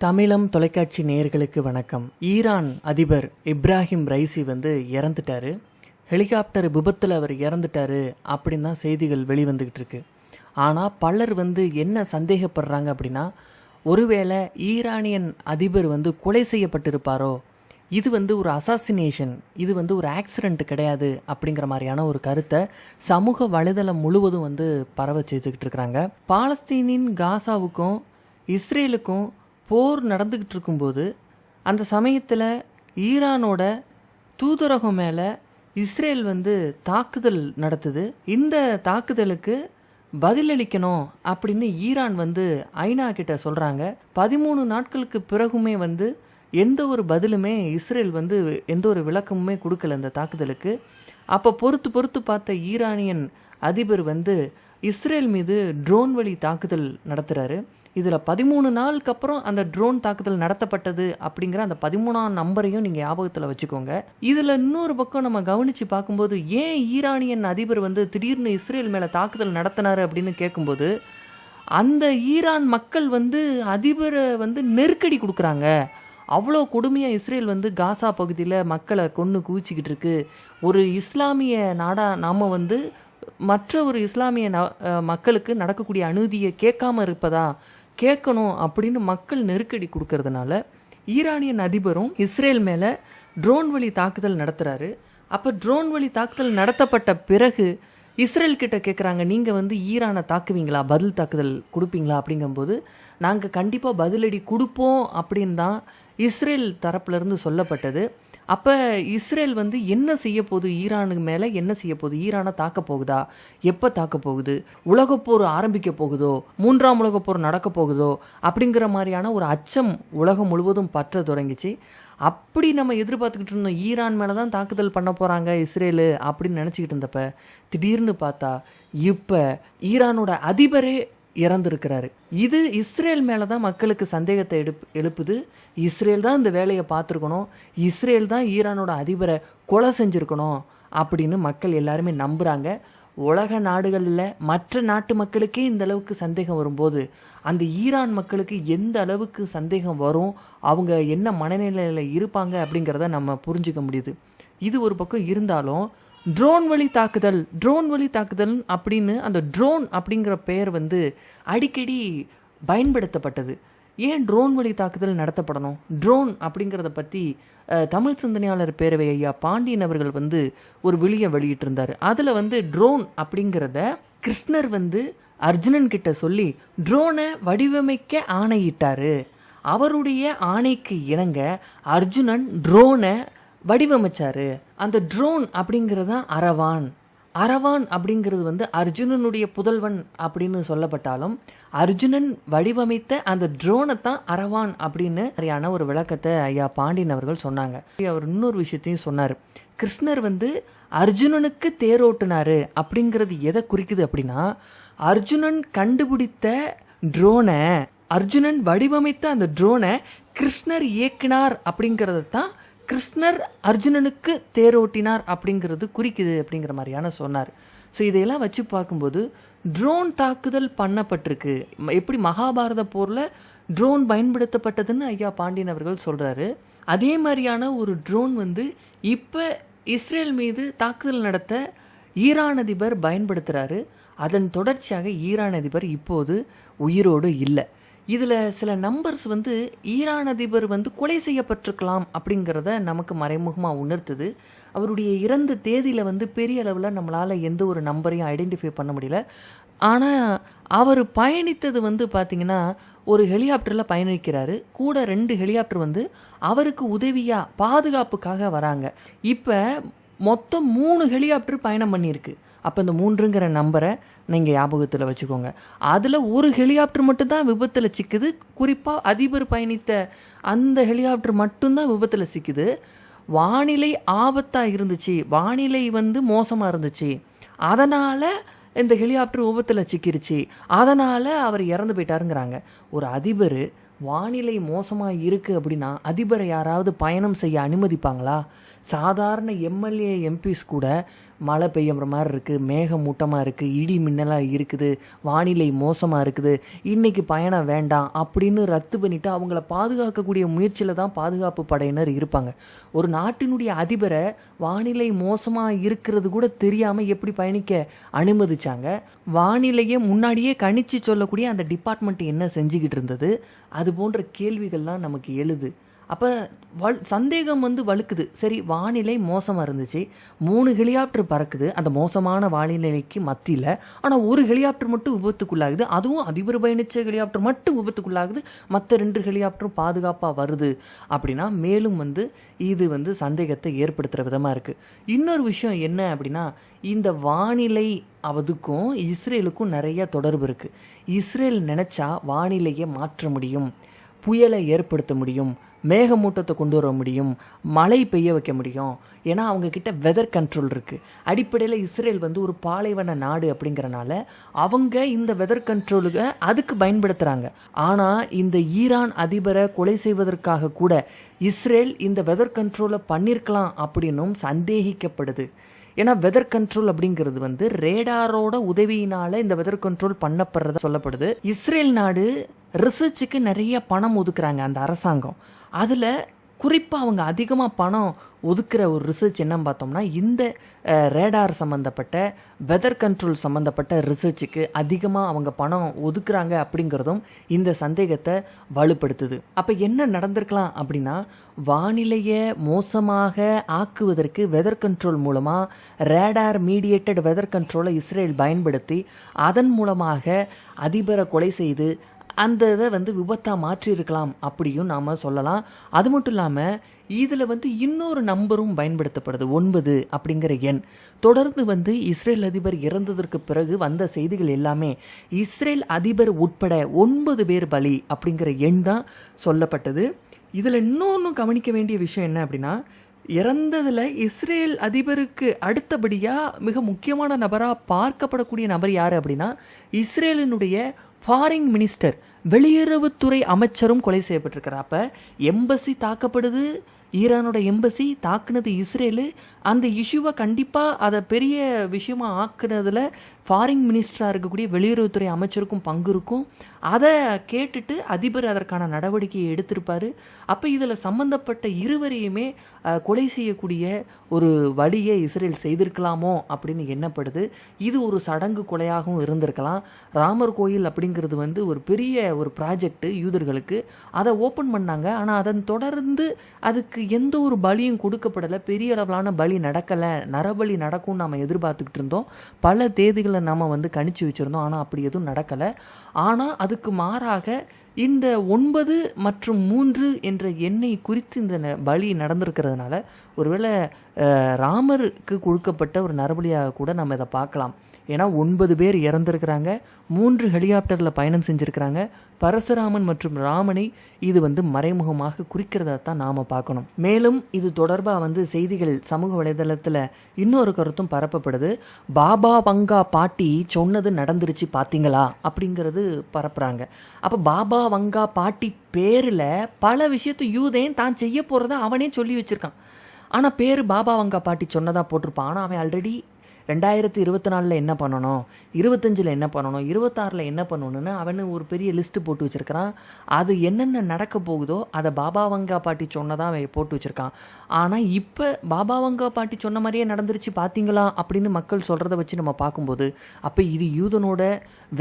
தமிழம் தொலைக்காட்சி நேயர்களுக்கு வணக்கம். ஈரான் அதிபர் இப்ராஹிம் ரைசி வந்து இறந்துட்டாரு. ஹெலிகாப்டர் விபத்தில் அவர் இறந்துட்டாரு அப்படின்னு தான் செய்திகள் வெளிவந்துக்கிட்டு இருக்கு. ஆனால் பலர் வந்து என்ன சந்தேகப்படுறாங்க அப்படின்னா ஒருவேளை ஈரானியன் அதிபர் வந்து கொலை செய்யப்பட்டிருப்பாரோ? இது வந்து ஒரு அசாசினேஷன் இது வந்து ஒரு ஆக்சிடெண்ட் கிடையாது அப்படிங்கிற மாதிரியான ஒரு கருத்தை சமூக வலைதளம் முழுவதும் வந்து பரவ செய்துக்கிட்டு இருக்கிறாங்க பாலஸ்தீனின் காசாவுக்கும் இஸ்ரேலுக்கும் போர் நடந்துக்கிட்டு இருக்கும்போது அந்த சமயத்தில் ஈரானோட தூதரகம் மேலே இஸ்ரேல் வந்து தாக்குதல் நடத்துது. இந்த தாக்குதலுக்கு பதிலளிக்கணும் அப்படின்னு ஈரான் வந்து ஐநா கிட்ட சொல்கிறாங்க பதிமூணு நாட்களுக்கு பிறகுமே வந்து எந்த ஒரு பதிலுமே இஸ்ரேல் வந்து எந்த ஒரு விளக்கமுமே கொடுக்கல இந்த தாக்குதலுக்கு. அப்போ பொறுத்து பொறுத்து பார்த்த ஈரானியன் அதிபர் வந்து இஸ்ரேல் மீது ட்ரோன் வழி தாக்குதல் நடத்துகிறாரு இதில் பதிமூணு நாளுக்கு அப்புறம் அந்த ட்ரோன் தாக்குதல் நடத்தப்பட்டது அப்படிங்கிற அந்த பதிமூணாம் நம்பரையும் நீங்கள் ஞாபகத்தில் வச்சுக்கோங்க. இதில் இன்னொரு பக்கம் நம்ம கவனித்து பார்க்கும்போது ஏன் ஈரானியன் அதிபர் வந்து திடீர்னு இஸ்ரேல் மேலே தாக்குதல் நடத்தினாரு அப்படின்னு கேட்கும்போது அந்த ஈரான் மக்கள் வந்து அதிபரை வந்து நெருக்கடி கொடுக்குறாங்க. அவ்வளோ கொடுமையாக இஸ்ரேல் வந்து காசா பகுதியில் மக்களை கொன்று குவிச்சிக்கிட்டு இருக்கு. ஒரு இஸ்லாமிய நாடா நாம் வந்து மற்ற ஒரு இஸ்லாமிய ந மக்களுக்கு நடக்கக்கூடிய அநீதியை கேட்காம இருப்பதா? கேட்கணும் அப்படின்னு மக்கள் நெருக்கடி கொடுக்கறதுனால ஈரானியன் அதிபரும் இஸ்ரேல் மேலே ட்ரோன் வழி தாக்குதல் நடத்துகிறாரு அப்போ ட்ரோன் வழி தாக்குதல் நடத்தப்பட்ட பிறகு இஸ்ரேல் கிட்ட கேட்குறாங்க நீங்கள் வந்து ஈரானை தாக்குவீங்களா? பதில் தாக்குதல் கொடுப்பீங்களா? அப்படிங்கும்போது நாங்கள் கண்டிப்பாக பதிலடி கொடுப்போம் அப்படின்னு தான் இஸ்ரேல் தரப்புலேருந்து சொல்லப்பட்டது. அப்போ இஸ்ரேல் வந்து என்ன செய்ய போகுது? ஈரானுக்கு மேலே என்ன செய்ய போகுது? ஈரானை தாக்க போகுதா? எப்போ தாக்க போகுது? உலகப்போர் ஆரம்பிக்க போகுதோ? மூன்றாம் உலகப்போர் நடக்க போகுதோ? அப்படிங்கிற மாதிரியான ஒரு அச்சம் உலகம் முழுவதும் பற்ற தொடங்கிச்சு. அப்படி நம்ம எதிர்பார்த்துக்கிட்டு இருந்தோம் ஈரான் மேலே தான் தாக்குதல் பண்ண போகிறாங்க இஸ்ரேலு அப்படின்னு நினச்சிக்கிட்டு இருந்தப்ப திடீர்னு பார்த்தா இப்போ ஈரானோட அதிபரே இறந்துருக்கிறாரு. இது இஸ்ரேல் மேலே தான் மக்களுக்கு சந்தேகத்தை எடுப் எழுப்புது. இஸ்ரேல் தான் இந்த வேலையை பார்த்துருக்கணும். இஸ்ரேல் தான் ஈரானோட அதிபரை கொலை செஞ்சுருக்கணும் அப்படின்னு மக்கள் எல்லாருமே நம்புகிறாங்க உலக நாடுகளில் மற்ற நாட்டு மக்களுக்கே இந்த அளவுக்கு சந்தேகம் வரும்போது அந்த ஈரான் மக்களுக்கு எந்த அளவுக்கு சந்தேகம் வரும்? அவங்க என்ன மனநிலையில் இருப்பாங்க அப்படிங்கிறத நம்ம புரிஞ்சுக்க முடியுது. இது ஒரு பக்கம் இருந்தாலும் ட்ரோன் வழி தாக்குதல் ட்ரோன் வழி தாக்குதல் அப்படின்னு அந்த ட்ரோன் அப்படிங்கிற பெயர் வந்து அடிக்கடி பயன்படுத்தப்பட்டது. ஏன் ட்ரோன் வழி தாக்குதல் நடத்தப்படணும்? ட்ரோன் அப்படிங்கிறத பற்றி தமிழ் சிந்தனையாளர் பேரவை ஐயா பாண்டியன் அவர்கள் வந்து ஒரு வெளியை வெளியிட்டிருந்தார். அதில் வந்து ட்ரோன் அப்படிங்கிறத கிருஷ்ணர் வந்து அர்ஜுனன் கிட்ட சொல்லி ட்ரோனை வடிவமைக்க ஆணையிட்டார். அவருடைய ஆணைக்கு இணங்க அர்ஜுனன் ட்ரோனை வடிவமைச்சாரு. அந்த ட்ரோன் அப்படிங்கிறது தான் அரவான். அரவான் அப்படிங்கிறது வந்து அர்ஜுனனுடைய புதல்வன் அப்படின்னு சொல்லப்பட்டாலும் அர்ஜுனன் வடிவமைத்த அந்த ட்ரோனை தான் அரவான் அப்படின்னு சரியான ஒரு விளக்கத்தை ஐயா பாண்டியன் அவர்கள் சொன்னாங்க. அவர் இன்னொரு விஷயத்தையும் சொன்னார். கிருஷ்ணர் வந்து அர்ஜுனனுக்கு தேரோட்டினாரு அப்படிங்கிறது எதை குறிக்குது அப்படின்னா அர்ஜுனன் கண்டுபிடித்த ட்ரோனை அர்ஜுனன் வடிவமைத்த அந்த ட்ரோனை கிருஷ்ணர் இயக்கினார் அப்படிங்கிறத தான் கிருஷ்ணர் அர்ஜுனனுக்கு தேரோட்டினார் அப்படிங்கிறது குறிக்குது அப்படிங்கிற மாதிரியான சொன்னார். ஸோ இதையெல்லாம் வச்சு பார்க்கும்போது ட்ரோன் தாக்குதல் பண்ணப்பட்டிருக்கு. எப்படி மகாபாரத போரில் ட்ரோன் பயன்படுத்தப்பட்டதுன்னு ஐயா பாண்டியன் அவர்கள் சொல்கிறாரு அதே மாதிரியான ஒரு ட்ரோன் வந்து இப்போ இஸ்ரேல் மீது தாக்குதல் நடத்த ஈரான் அதிபர் பயன்படுத்துகிறாரு அதன் தொடர்ச்சியாக ஈரான் அதிபர் இப்போது உயிரோடு இல்லை. இதில் சில நம்பர்ஸ் வந்து ஈரான் அதிபர் வந்து கொலை செய்யப்பட்டிருக்கலாம் அப்படிங்கிறத நமக்கு மறைமுகமாக உணர்த்துது. அவருடைய இறந்த தேதியில் வந்து பெரிய அளவில் நம்மளால் எந்த ஒரு நம்பரையும் ஐடென்டிஃபை பண்ண முடியல. ஆனால் அவர் பயணித்தது வந்து பார்த்திங்கன்னா ஒரு ஹெலிகாப்டரில் பயணிக்கிறாரு. கூட ரெண்டு ஹெலிகாப்டர் வந்து அவருக்கு உதவியாக பாதுகாப்புக்காக வராங்க. இப்போ மொத்தம் மூணு ஹெலிகாப்டர் பயணம் பண்ணியிருக்கு. அப்போ இந்த மூன்றுங்கிற நம்பரை நீங்கள் ஞாபகத்தில் வச்சுக்கோங்க. அதில் ஒரு ஹெலிகாப்டர் மட்டும்தான் விபத்தில் சிக்குது. குறிப்பாக அதிபர் பயணித்த அந்த ஹெலிகாப்டர் மட்டும்தான் விபத்தில் சிக்குது. வானிலை ஆபத்தாக இருந்துச்சு. வானிலை வந்து மோசமாக இருந்துச்சு. அதனால் இந்த ஹெலிகாப்டர் விபத்தில் சிக்கிருச்சு. அதனால் அவர் இறந்து போயிட்டாருங்கிறாங்க. ஒரு அதிபர் வானிலை மோசமாக இருக்குது அப்படின்னா அதிபரை யாராவது பயணம் செய்ய அனுமதிப்பாங்களா? சாதாரண எம்எல்ஏ எம்பிஸ் கூட மழை பெய்யுற மாதிரி இருக்குது மேகமூட்டமாக இருக்குது இடி மின்னலாக இருக்குது வானிலை மோசமாக இருக்குது இன்னைக்கு பயணம் வேண்டாம் அப்படின்னு ரத்து பண்ணிவிட்டு அவங்கள பாதுகாக்கக்கூடிய முயற்சியில் தான் பாதுகாப்பு படையினர் இருப்பாங்க. ஒரு நாட்டினுடைய அதிபரை வானிலை மோசமாக இருக்கிறது கூட தெரியாமல் எப்படி பயணிக்க அனுமதிச்சாங்க? வானிலையே முன்னாடியே கணிச்சு சொல்லக்கூடிய அந்த டிபார்ட்மெண்ட் என்ன செஞ்சுக்கிட்டு இருந்தது? அது போன்ற கேள்விகள்லாம் நமக்கு எழுது. அப்போ வல் சந்தேகம் வந்து வலுக்குது சரி வானிலை மோசமாக இருந்துச்சு. மூணு ஹெலிகாப்டர் பறக்குது. அந்த மோசமான வானிலைக்கு மத்தியில். ஆனால் ஒரு ஹெலிகாப்டர் மட்டும் விபத்துக்குள்ளாகுது. அதுவும் அதிபர் பயணிச்ச ஹெலிகாப்டர் மட்டும் விபத்துக்குள்ளாகுது. மற்ற ரெண்டு ஹெலிகாப்டரும் பாதுகாப்பாக வருது. அப்படின்னா மேலும் வந்து இது வந்து சந்தேகத்தை ஏற்படுத்துகிற விதமாக இருக்குது இன்னொரு விஷயம் என்ன அப்படின்னா இந்த வானிலை அதுக்கும் இஸ்ரேலுக்கும் நிறைய தொடர்பு இருக்குது இஸ்ரேல் நினச்சா வானிலையை மாற்ற முடியும். புயலை ஏற்படுத்த முடியும் மேகமூட்டத்தை கொண்டு வர முடியும் மழை பெய்ய வைக்க முடியும். ஏன்னா அவங்கக்கிட்ட வெதர் கண்ட்ரோல் இருக்குது அடிப்படையில் இஸ்ரேல் வந்து ஒரு பாலைவன நாடு அப்படிங்கிறனால அவங்க இந்த வெதர் கண்ட்ரோலுக்கு அதுக்கு பயன்படுத்துகிறாங்க ஆனால் இந்த ஈரான் அதிபரை கொலை செய்வதற்காக கூட இஸ்ரேல் இந்த வெதர் கண்ட்ரோலை பண்ணியிருக்கலாம் அப்படின்னும் சந்தேகிக்கப்படுது. ஏன்னா வெதர் கண்ட்ரோல் அப்படிங்கிறது வந்து ரேடாரோட உதவியினால இந்த வெதர் கண்ட்ரோல் பண்ணப்படுறதா சொல்லப்படுது. இஸ்ரேல் நாடு ரிசர்ச்சுக்கு நிறைய பணம் ஒதுக்குறாங்க அந்த அரசாங்கம். அதில் குறிப்பாக அவங்க அதிகமாக பணம் ஒதுக்குற ஒரு ரிசர்ச் என்னன்னு பார்த்தோம்னா இந்த ரேடார் சம்மந்தப்பட்ட வெதர் கண்ட்ரோல் சம்மந்தப்பட்ட ரிசர்ச்சுக்கு அதிகமாக அவங்க பணம் ஒதுக்குறாங்க அப்படிங்கிறதும் இந்த சந்தேகத்தை வலுப்படுத்துது. அப்போ என்ன நடந்திருக்கலாம் அப்படின்னா வானிலையை மோசமாக ஆக்குவதற்கு வெதர் கண்ட்ரோல் மூலமாக ரேடார் மீடியேட்டட் வெதர் கண்ட்ரோலை இஸ்ரேல் பயன்படுத்தி அதன் மூலமாக அதிபரை கொலை செய்து அந்த இதை வந்து விபத்தாக மாற்றியிருக்கலாம் அப்படியும் நாம் சொல்லலாம். அது மட்டும் இல்லாமல் இதில் வந்து இன்னொரு நம்பரும் பயன்படுத்தப்படுது ஒன்பது அப்படிங்கிற எண். தொடர்ந்து வந்து இஸ்ரேல் அதிபர் இறந்ததற்கு பிறகு வந்த செய்திகள் எல்லாமே இஸ்ரேல் அதிபர் உட்பட ஒன்பது பேர் பலி அப்படிங்கிற எண் தான் சொல்லப்பட்டது. இதில் இன்னொன்று கவனிக்க வேண்டிய விஷயம் என்ன அப்படின்னா இறந்ததில் இஸ்ரேல் அதிபருக்கு அடுத்தபடியாக மிக முக்கியமான நபராக பார்க்கப்படக்கூடிய நபர் யார் அப்படின்னா இஸ்ரேலினுடைய ஃபாரின் மினிஸ்டர் வெளியுறவுத்துறை அமைச்சரும் கொலை செய்யப்பட்டிருக்கிறார். அப்போ எம்பசி தாக்கப்படுது ஈரானோட எம்பசி தாக்குனது இஸ்ரேலு. அந்த இஷ்யூவை கண்டிப்பாக அதை பெரிய விஷயமாக ஆக்குனதில் ஃபாரின் மினிஸ்டராக இருக்கக்கூடிய வெளியுறவுத்துறை அமைச்சருக்கும் பங்கு இருக்கும். அதை கேட்டுட்டு அதிபர் அதற்கான நடவடிக்கையை எடுத்திருப்பார். அப்போ இதில் சம்பந்தப்பட்ட இருவரையுமே கொலை செய்யக்கூடிய ஒரு வழியை இஸ்ரேல் செய்திருக்கலாமோ அப்படின்னு எண்ணப்படுது. இது ஒரு சடங்கு கொலையாகவும் இருந்திருக்கலாம். ராமர் கோயில் அப்படிங்கிறது வந்து ஒரு பெரிய ஒரு ப்ராஜெக்ட் யூதர்களுக்கு. அதை ஓப்பன் பண்ணாங்க. ஆனால் அதன் தொடர்ந்து அதுக்கு எந்த ஒரு பலியும் கொடுக்கப்படலை. பெரிய அளவிலான பலி நடக்கலை. நரபலி நடக்கும்னு நம்ம எதிர்பார்த்துக்கிட்டு இருந்தோம். பல தேதிகளை நம்ம வந்து கணிச்சு வச்சுருந்தோம். ஆனால் அப்படி எதுவும் நடக்கலை. ஆனால் அது அதுக்கு மாறாக இந்த ஒன்பது மற்றும் மூன்று என்ற எண்ணை குறித்து இந்த பலி நடந்திருக்கிறதுனால. ஒருவேளை அஹ், ராமருக்கு கொடுக்கப்பட்ட ஒரு நரபலியாக கூட நம்ம இதை பார்க்கலாம். ஏன்னா ஒன்பது பேர் இறந்திருக்கிறாங்க மூன்று ஹெலிகாப்டரில் பயணம் செஞ்சுருக்கிறாங்க. பரசுராமன் மற்றும் ராமனை இது வந்து மறைமுகமாக குறிக்கிறதா தான் நாம் பார்க்கணும். மேலும் இது தொடர்பாக வந்து செய்திகள் சமூக வலைதளத்தில் இன்னொரு கருத்தும் பரப்பப்படுது. பாபா வங்கா பாட்டி சொன்னது நடந்துருச்சு பார்த்தீங்களா அப்படிங்கிறது பரப்புகிறாங்க அப்போ பாபா வங்கா பாட்டி பேரில் பல விஷயத்தை யூதேன் தான் செய்ய போகிறத அவனே சொல்லி வச்சுருக்கான். ஆனால் பேர் பாபா வங்கா பாட்டி சொன்னதாக போட்டிருப்பான். ஆனால் அவன் ஆல்ரெடி ரெண்டாயிரத்தி இருபத்தி நாலில் என்ன பண்ணணும்? இருபத்தஞ்சில் என்ன பண்ணணும்? இருபத்தாறில் என்ன பண்ணணும்னு அவனு ஒரு பெரிய லிஸ்ட்டு போட்டு வச்சுருக்கிறான். அது என்னென்ன நடக்க போகுதோ அதை பாபா வங்கா பாட்டி சொன்னதாக அவன் போட்டு வச்சுருக்கான். ஆனால் இப்போ பாபா வங்கா பாட்டி சொன்ன மாதிரியே நடந்துருச்சு பார்த்தீங்களா அப்படின்னு மக்கள் சொல்கிறத வச்சு நம்ம பார்க்கும்போது அப்போ இது யூதனோட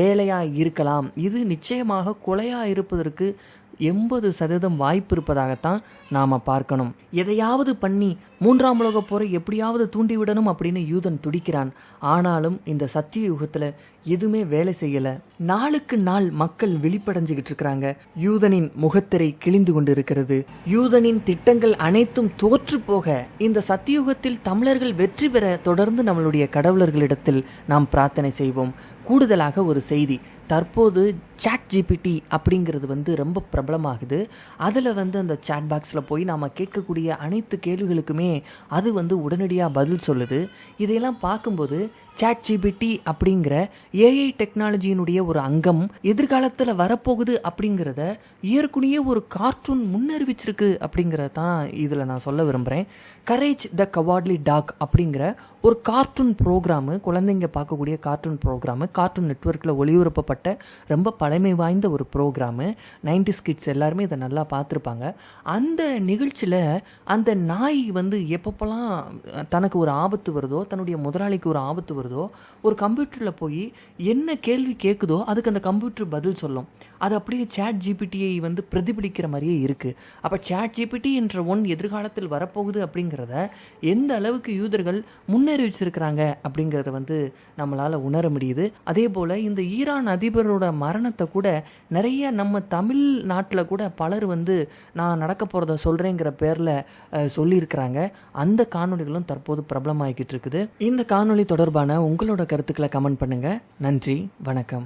வேலையாக இருக்கலாம். இது நிச்சயமாக கொலையாக இருப்பதற்கு எண்பது சதவீதம் வாய்ப்பு இருப்பதாகத்தான் நாம் பார்க்கணும். எதையாவது பண்ணி மூன்றாம் உலக போரை எப்படியாவது தூண்டிவிடணும் அப்படின்னு யூதன் துடிக்கிறான். ஆனாலும் இந்த சத்திய யுகத்தில் எதுவுமே வேலை செய்யலை. நாளுக்கு நாள் மக்கள் விழிப்படைஞ்சுக்கிட்டு இருக்கிறாங்க. யூதனின் முகத்திரை கிழிந்து கொண்டு இருக்கிறது யூதனின் திட்டங்கள் அனைத்தும் தோற்று போக இந்த சத்தியுகத்தில் தமிழர்கள் வெற்றி பெற தொடர்ந்து நம்மளுடைய கடவுளர்களிடத்தில் நாம் பிரார்த்தனை செய்வோம். கூடுதலாக ஒரு செய்தி. தற்போது சாட் ஜிபிடி அப்படிங்கிறது வந்து ரொம்ப பிரபலமாகுது. அதில் வந்து அந்த சாட் பாக்ஸில் போய் நாம் கேட்கக்கூடிய அனைத்து கேள்விகளுக்குமே அது வந்து உடனடியாக பதில் சொல்லுது. இதையெல்லாம் பார்க்கும்போது சாட் ஜிபிடி அப்படிங்கிற ஏஐ டெக்னாலஜியினுடைய ஒரு அங்கம் எதிர்காலத்தில் வரப்போகுது அப்படிங்கிறத ஏற்கனவே ஒரு கார்ட்டூன் முன்னறிவிச்சிருக்கு அப்படிங்கிறத தான் இதில் நான் சொல்ல விரும்புகிறேன் கரேஜ் த கவார்ட்லி டாக் அப்படிங்கிற ஒரு கார்ட்டூன் ப்ரோக்ராமு குழந்தைங்க பார்க்கக்கூடிய கார்ட்டூன் ப்ரோக்ராமு கார்ட்டூன் நெட்வொர்க்கில் ஒளிபரப்பப்பட்ட ரொம்ப பழமை வாய்ந்த ஒரு ப்ரோக்ராமு நைன்டி கிட்ஸ் எல்லாருமே இதை நல்லா பார்த்துருப்பாங்க. அந்த நிகழ்ச்சியில் அந்த நாய் வந்து எப்பப்போல்லாம் தனக்கு ஒரு ஆபத்து வருதோ தன்னுடைய முதலாளிக்கு ஒரு ஆபத்து வருதோ ஒரு கம்ப்யூட்டரில் போய் என்ன கேள்வி கேட்குதோ அதுக்கு அந்த கம்ப்யூட்டர் பதில் சொல்லும். அது அப்படியே சேட் ஜிபிடியை வந்து பிரதிபலிக்கிற மாதிரியே இருக்குது அப்போ சேட் ஜிபிடி என்ற ஒன் எதிர்காலத்தில் வரப்போகுது அப்படிங்கிறத எந்த அளவுக்கு யூதர்கள் முன்னறிவிச்சிருக்கிறாங்க அப்படிங்கிறத வந்து நம்மளால் உணர முடியுது. அதே போல் இந்த ஈரான் அதிபரோட மரணத்தை கூட நிறைய நம்ம தமிழ் நாட்டில் கூட பலர் வந்து நான் நடக்க போகிறத சொல்கிறேங்கிற பேரில் சொல்லியிருக்கிறாங்க. அந்த காணொளிகளும் தற்போது பிரபலமாகிக்கிட்டு இருக்குது. இந்த காணொளி தொடர்பான உங்களோட கருத்துக்களை கமெண்ட் பண்ணுங்கள் நன்றி வணக்கம்.